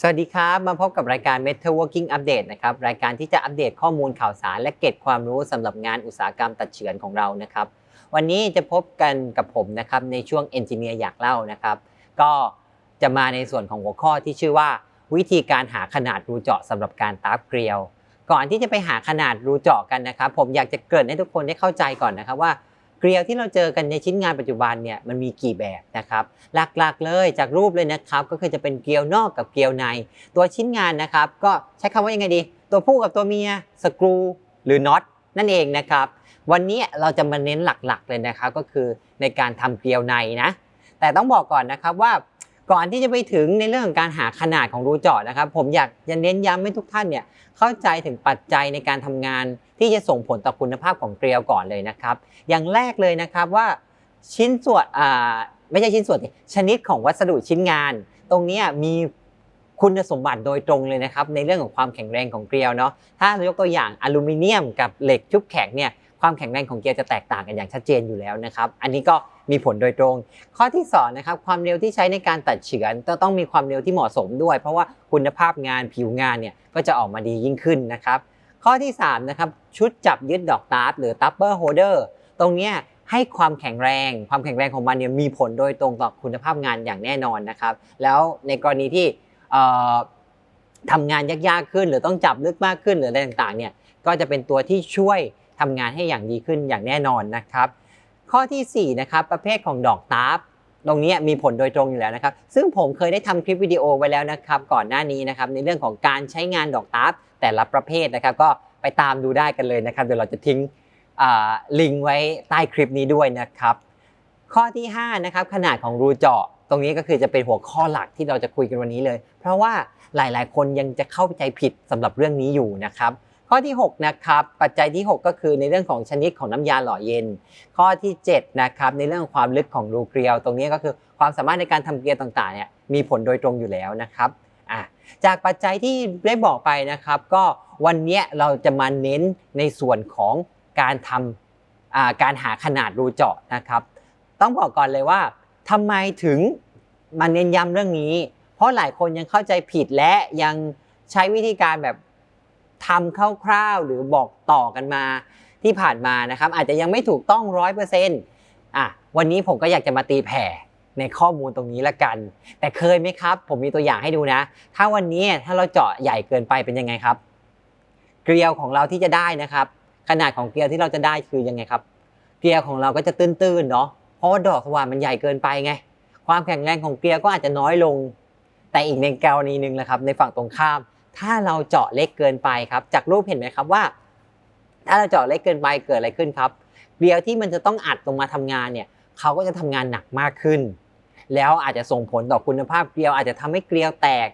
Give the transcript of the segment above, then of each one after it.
สวัสดีครับ มาพบกับรายการ Metal Working Update นะครับ รายการที่จะอัปเดตข้อมูลข่าวสาร และเก็บความรู้สำหรับงานอุตสาหกรรมตัดเฉือนของเรานะครับ วันนี้จะพบกันกับผมนะครับในช่วง Engineer อยากเล่านะครับ ก็จะมาในส่วนของหัวข้อที่ชื่อว่า วิธีการหาขนาดรูเจาะสำหรับการตาร์ฟเกลียว ก่อนที่จะไปหาขนาดรูเจาะกันนะครับ ผมอยากจะเกริ่นให้ทุกคนได้เข้าใจก่อนนะครับว่า เกลียวที่เราเจอกันในชิ้นงานปัจจุบันเนี่ยมันมีกี่แบบนะครับ หลักๆเลยจากรูปเลยนะครับ ก็คือจะเป็นเกลียวนอกกับเกลียวใน ตัวชิ้นงานนะครับ ก็ใช้คำว่ายังไงดี ตัวผู้กับตัวเมียสกรูหรือน็อตนั่นเองนะครับ วันนี้เราจะมาเน้นหลักๆเลยนะครับก็คือในการทำเกลียวในนะ แต่ต้องบอกก่อนนะครับว่า ก่อนที่จะไปถึงในเรื่องของการหาขนาดของรูเจาะนะครับ ผมอยากจะเน้นย้ำให้ทุกท่านเนี่ยเข้าใจถึงปัจจัยในการทำงาน ที่จะส่งผลต่อคุณภาพของเกลียวก่อนเลยนะครับ อย่างแรกเลยนะครับว่าชิ้นส่วนอ่าไม่ใช่ชิ้นส่วนชนิดของวัสดุชิ้นงาน ตรงนี้มีคุณสมบัติโดยตรงเลยนะครับ ในเรื่องของความแข็งแรงของเกลียวเนาะถ้ายกตัวอย่างอลูมิเนียมกับเหล็กชุบแข็งเนี่ยความแข็งแรงของเกลียวจะแตกต่างกันอย่างชัดเจนอยู่แล้วนะครับ อันนี้ก็ มีผลโดยตรง ข้อที่สองนะครับความเร็วที่ใช้ในการตัดเฉือนก็ต้องมีความเร็วที่เหมาะสมด้วย เพราะว่าคุณภาพงานผิวงานเนี่ยก็จะออกมาดียิ่งขึ้นนะครับข้อที่3นะครับชุดจับยึดดอกตาร์ฟหรือตัปเปอร์โฮเดอร์ตรงเนี้ยให้ความแข็งแรง ความแข็งแรงของมันเนี่ยมีผลโดยตรงต่อคุณภาพงานอย่างแน่นอนนะครับ แล้วในกรณีที่ทำงานยากๆขึ้น หรือต้องจับลึกมากขึ้นหรืออะไรต่างๆเนี่ยก็จะเป็นตัวที่ช่วยทำงานให้อย่างดีขึ้นอย่างแน่นอนนะครับ ข้อที่ 4 นะครับ ประเภทของดอกตาร์ฟตรงนี้มีผลโดยตรงอยู่แล้วนะครับ ซึ่งผมเคยได้ทำคลิปวิดีโอไว้แล้วนะครับ ก่อนหน้านี้นะครับในเรื่องของการใช้งานดอกตาร์ฟแต่ละประเภทนะครับ ก็ไปตามดูได้กันเลยนะครับ เดี๋ยวเราจะทิ้งลิงก์ไว้ใต้คลิปนี้ด้วยนะครับ ข้อที่5นะครับขนาดของรูเจาะ ตรงนี้ก็คือจะเป็นหัวข้อหลักที่เราจะคุยกันวันนี้เลย เพราะว่าหลายๆ คนยังจะเข้าใจผิดสำหรับเรื่องนี้อยู่นะครับ ข้อที่ 6 นะครับ ปัจจัยที่ 6 ก็คือในเรื่องของชนิดของน้ำยาหล่อเย็น ข้อที่ 7 นะครับ ในเรื่องของความลึกของรูเกลียว ตรงนี้ก็คือความสามารถในการทำเกลียวต่างๆเนี่ยมีผลโดยตรงอยู่แล้วนะครับอะจากปัจจัยที่ได้บอกไปนะครับ ก็วันนี้เราจะมาเน้นในส่วนของการทำการหาขนาดรูเจาะนะครับ ต้องบอกก่อนเลยว่าทำไมถึงมาเน้นย้ำเรื่องนี้ เพราะหลายคนยังเข้าใจผิดและยังใช้วิธีการแบบ ทำคร่าวๆหรือบอกต่อกันมาที่ผ่านมานะครับ อาจจะยังไม่ถูกต้องร้อยเปอร์เซ็นต์อะวันนี้ผมก็อยากจะมาตีแผ่ในข้อมูลตรงนี้ละกัน แต่เคยไหมครับ ผมมีตัวอย่างให้ดูนะ ถ้าวันนี้ถ้าเราเจาะใหญ่เกินไปเป็นยังไงครับ เกลียวของเราที่จะได้นะครับ ขนาดของเกลียวที่เราจะได้คือยังไงครับ เกลียวของเราก็จะตื้นๆเนาะเพราะว่าดอกสว่านมันใหญ่เกินไปไง ความแข็งแรงของเกลียวก็อาจจะน้อยลง แต่อีกในกรณีหนึ่งนะครับ ในฝั่งตรงข้าม ถ้าเราเจาะเล็กเกินไปครับ จากรูปเห็นไหมครับว่า ถ้าเราเจาะเล็กเกินไปเกิดอะไรขึ้นครับเกลียวที่มันจะต้องอัดลงมาทำงานเนี่ยเขาก็จะทำงานหนักมากขึ้น แล้วอาจจะส่งผลต่อคุณภาพเกลียว อาจจะทำให้เกลียวแตก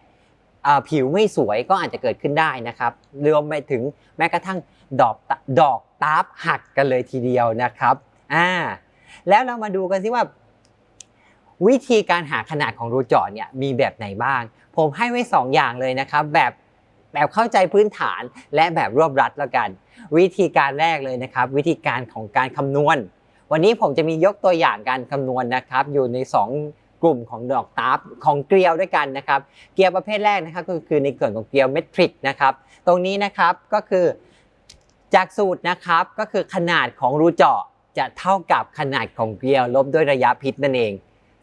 ผิวไม่สวยก็อาจจะเกิดขึ้นได้นะครับรวมไปถึงแม้กระทั่งดอกดอกตาร์ฟหักกันเลยทีเดียวนะครับอ่าแล้วเรามาดูกันสิว่า วิธีการหาขนาดของรูเจาะเนี่ยมีแบบไหนบ้าง ผมให้ไว้ 2 อย่างเลยนะครับ แบบ แบบเข้าใจพื้นฐานและแบบรวบรัดแล้วกัน วิธีการแรกเลยนะครับ วิธีการของการคำนวณ วันนี้ผมจะมียกตัวอย่างการคำนวณนะครับ อยู่ใน 2 กลุ่มของดอกตาร์ของเกลียวด้วยกันนะครับ เกลียวประเภทแรกนะครับก็คือในส่วนของเกลียวเมทริกนะครับตรงนี้นะครับก็คือจากสูตรนะครับก็คือขนาดของรูเจาะจะเท่ากับขนาดของเกลียวลบด้วยระยะพิษนั่นเอง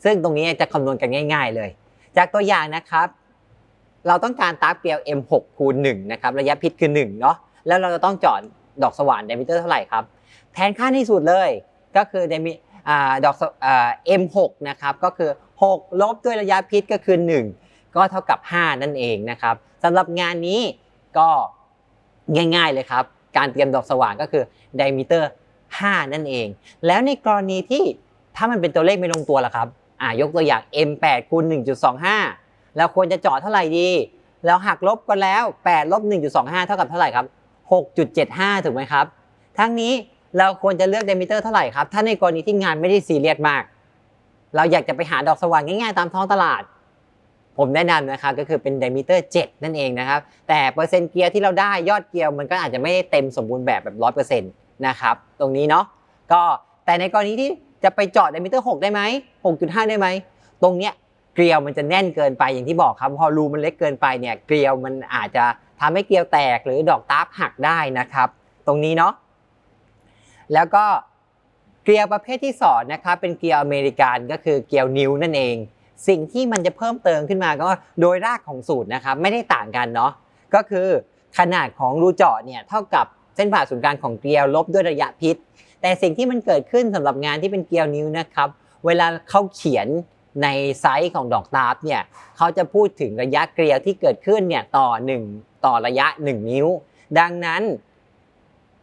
ซึ่งตรงนี้จะคำนวณกันง่าย ๆ เลย จากตัวอย่างนะครับ เราต้องการตาร์ฟเกลียว M6 คูณ1นะครับระยะพิษคือ1เนาะแล้วเราจะต้องเจาะดอกสว่านไดมิเตอร์เท่าไหร่ครับ แทนค่าที่สุดเลยก็คือไดมิดอกอ่า M6 นะครับก็คือ 6 ลบด้วยระยะพิษก็คือ 1 ก็เท่ากับ 5 นั่นเองนะครับสำหรับงานนี้ก็ง่ายๆเลยครับ การเตรียมดอกสว่านก็คือไดมิเตอร์5นั่นเอง แล้วในกรณีที่ถ้ามันเป็นตัวเลขไม่ลงตัวล่ะครับอ่ายกตัวอย่าง M8 คูณ1.25 แล้วควรจะเจาะเท่าไหร่ดีแล้วหักลบกันแล้ว8ลบ1.25 เท่ากับเท่าไหร่ครับ 6.75 ถูกไหมครับ ทั้งนี้เราควรจะเลือกเดมิเตอร์เท่าไหร่ครับ ถ้าในกรณีที่งานไม่ได้ซีเรียสมาก เราอยากจะไปหาดอกสว่างง่ายๆ ตามท้องตลาด ผมแนะนำนะครับก็คือเป็นเดมิเตอร์ 7 นั่นเองนะครับ แต่เปอร์เซ็นต์เกียร์ที่เราได้ยอดเกียร์มันก็อาจจะไม่ได้เต็มสมบูรณ์แบบแบบ 100%นะครับ ตรงนี้เนาะ ก็แต่ในกรณีที่จะไปเจาะไดมิเตอร์ 6 ได้ไหม6.5 ได้ไหม ตรงเนี้ย เกลียวมันจะแน่นเกินไปอย่างที่บอกครับพอรูมันเล็กเกินไปเนี่ยเกลียวมันอาจจะทำให้เกลียวแตกหรือดอกตาร์หักได้นะครับ ตรงนี้เนาะแล้วก็เกลียวประเภทที่สองนะครับเป็นเกลียวอเมริกันก็คือเกลียวนิ้วนั่นเอง สิ่งที่มันจะเพิ่มเติมขึ้นมาก็โดยรากของสูตรนะครับไม่ได้ต่างกันเนาะก็คือขนาดของรูเจาะเนี่ยเท่ากับเส้นผ่าศูนย์กลางของเกลียวลบด้วยระยะพิษ แต่สิ่งที่มันเกิดขึ้นสำหรับงานที่เป็นเกลียวนิ้วนะครับ เวลาเขาเขียน ในไซส์ของดอกตาร์ฟเนี่ยเขาจะพูดถึงระยะเกลียวที่เกิดขึ้นเนี่ยต่อ 1 ต่อระยะ 1 นิ้ว ดังนั้น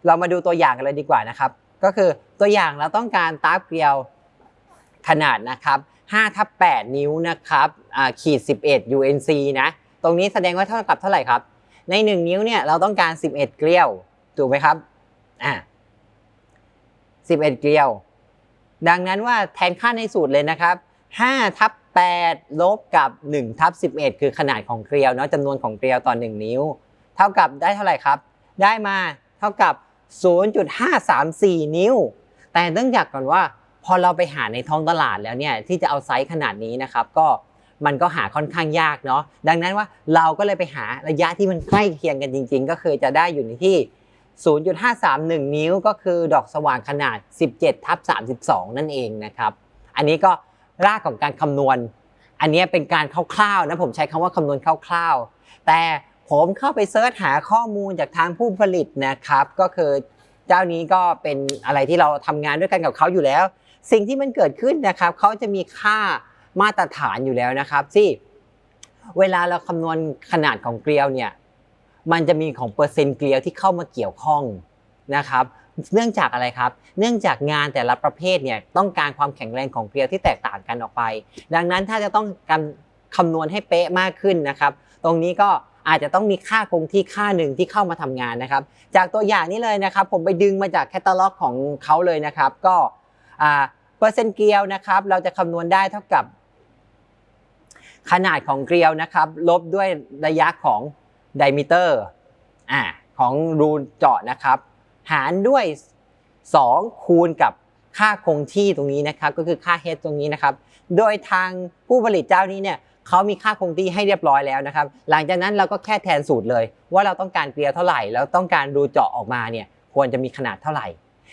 เรามาดูตัวอย่างกันเลยดีกว่านะครับ ก็คือตัวอย่างเราต้องการตาร์ฟเกลียวขนาดนะครับ5ทับ8นิ้วนะครับขีด 11 UNC นะตรงนี้แสดงว่าเท่ากับเท่าไหร่ครับ ใน 1 นิ้วเนี่ยเราต้องการ 11 เกลียวถูกไหมครับอ่า11 เกลียว ดังนั้นว่าแทนค่าในสูตรเลยนะครับ 5ทับ8ลบกับ1ทับ11 คือขนาดของเกลียวเนาะจำนวนของเกลียวต่อ 1 นิ้ว เท่ากับได้เท่าไหร่ครับ ได้มาเท่ากับ 0.534 นิ้ว แต่เนื่องจากก่อนว่า พอเราไปหาในท้องตลาดแล้วเนี่ยที่จะเอาไซส์ขนาดนี้นะครับ ก็มันก็หาค่อนข้างยากเนาะดังนั้นว่าเราก็เลยไปหาระยะที่มันใกล้เคียงกันจริง ๆ ก็คือจะได้อยู่ในที่ 0.531 นิ้วก็คือดอกสว่างขนาด 17ทับ32 นั่นเองนะครับ อันนี้ก็ รากของการคำนวณ อันนี้เป็นการคร่าวๆนะผมใช้คำว่าคำนวณคร่าวๆ แต่ผมเข้าไปเซิร์ชหาข้อมูลจากทางผู้ผลิตนะครับ ก็คือเจ้านี้ก็เป็นอะไรที่เราทำงานด้วยกันกับเขาอยู่แล้ว สิ่งที่มันเกิดขึ้นนะครับเขาจะมีค่ามาตรฐานอยู่แล้วนะครับที่เวลาเราคำนวณขนาดของเกลียวเนี่ยมันจะมีของเปอร์เซ็นต์เกลียวที่เข้ามาเกี่ยวข้องนะครับ เนื่องจากอะไรครับ เนื่องจากงานแต่ละประเภทเนี่ยต้องการความแข็งแรงของเกลียวที่แตกต่างกันออกไป ดังนั้นถ้าจะต้องการคำนวณให้เป๊ะมากขึ้นนะครับ ตรงนี้ก็อาจจะต้องมีค่าคงที่ค่าหนึ่งที่เข้ามาทำงานนะครับ จากตัวอย่างนี้เลยนะครับ ผมไปดึงมาจากแคตตาล็อกของเขาเลยนะครับ ก็เปอร์เซ็นต์เกลียวนะครับ เราจะคำนวณได้เท่ากับ ขนาดของเกลียวนะครับ ลบด้วยระยะของไดมิเตอร์ของรูเจาะนะครับ หารด้วย 2 คูณกับค่าคงที่ตรงนี้นะครับ ก็คือค่า h ตรงนี้นะครับ โดยทางผู้ผลิตเจ้านี้เนี่ยเขามีค่าคงที่ให้เรียบร้อยแล้วนะครับ หลังจากนั้นเราก็แค่แทนสูตรเลย ว่าเราต้องการเกลียวเท่าไหร่ แล้วต้องการรูเจาะออกมาเนี่ยควรจะมีขนาดเท่าไหร่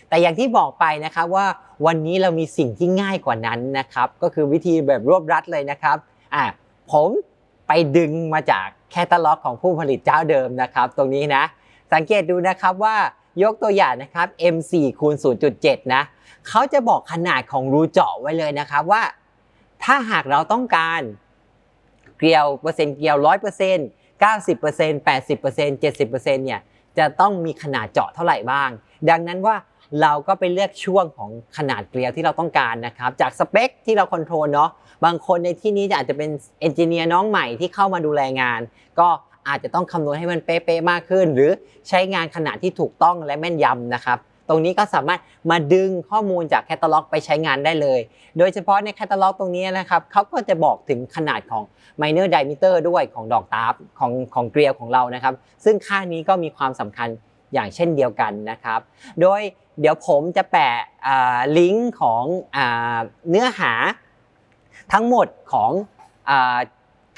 แต่อย่างที่บอกไปนะครับว่าวันนี้เรามีสิ่งที่ง่ายกว่านั้นนะครับ ก็คือวิธีแบบรวบรัดเลยนะครับอ่าผมไปดึงมาจากแคตตาล็อกของผู้ผลิตเจ้าเดิมนะครับ ตรงนี้นะ สังเกตดูนะครับว่า ยกตัวอย่างนะครับ M4 คูณ0.7 นะเขาจะบอกขนาดของรูเจาะไว้เลยนะครับว่า ถ้าหากเราต้องการเกลียวเปอร์เซ็นต์เกลียวร้อยเปอร์เซ็นต์เก้าสิบเปอร์เซ็นต์แปดสิบเปอร์เซ็นต์เจ็ดสิบเปอร์เซ็นต์เนี่ยจะต้องมีขนาดเจาะเท่าไหร่บ้าง ดังนั้นว่าเราก็ไปเลือกช่วงของขนาดเกลียวที่เราต้องการนะครับ จากสเปคที่เราคอนโทรลเนาะบางคนในที่นี้อาจจะเป็นเอนจิเนียร์น้องใหม่ที่เข้ามาดูแลงาน ก็ อาจจะต้องคำนวณให้มันเป๊ะๆมากขึ้น หรือใช้งานขนาดที่ถูกต้องและแม่นยำนะครับ ตรงนี้ก็สามารถมาดึงข้อมูลจากแคตตาล็อกไปใช้งานได้เลย โดยเฉพาะในแคตตาล็อกตรงนี้นะครับเขาก็จะบอกถึงขนาดของ minor diameter ด้วยของดอกตาร์ฟของของเกลียวของเรานะครับ ซึ่งค่านี้ก็มีความสำคัญอย่างเช่นเดียวกันนะครับ โดยเดี๋ยวผมจะแปะลิงก์ของอเนื้อหาทั้งหมดของ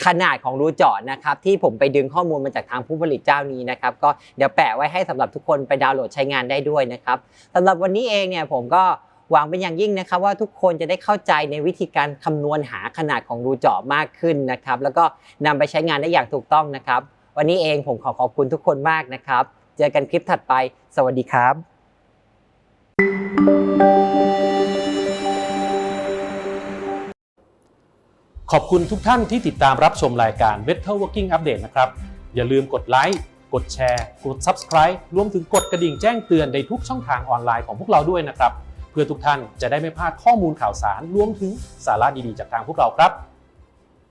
ขนาดของรูเจาะนะครับที่ผมไปดึงข้อมูลมาจากทางผู้ผลิตเจ้านี้นะครับก็เดี๋ยวแปะไว้ให้สำหรับทุกคนไปดาวน์โหลดใช้งานได้ด้วยนะครับสำหรับวันนี้เองเนี่ยผมก็หวังเป็นอย่างยิ่งนะครับว่าทุกคนจะได้เข้าใจในวิธีการคำนวณหาขนาดของรูเจาะมากขึ้นนะครับแล้วก็นำไปใช้งานได้อย่างถูกต้องนะครับ วันนี้เองผมขอขอบคุณทุกคนมากนะครับ เจอกันคลิปถัดไป สวัสดีครับ ขอบคุณทุกท่านที่ติดตามรับชมรายการ Better Working Update นะครับ อย่าลืมกดไลค์ กดแชร์ กด Subscribe รวมถึงกดกระดิ่งแจ้งเตือนในทุกช่องทางออนไลน์ของพวกเราด้วยนะครับ เพื่อทุกท่านจะได้ไม่พลาดข้อมูลข่าวสาร รวมถึงสาระดีๆจากทางพวกเราครับ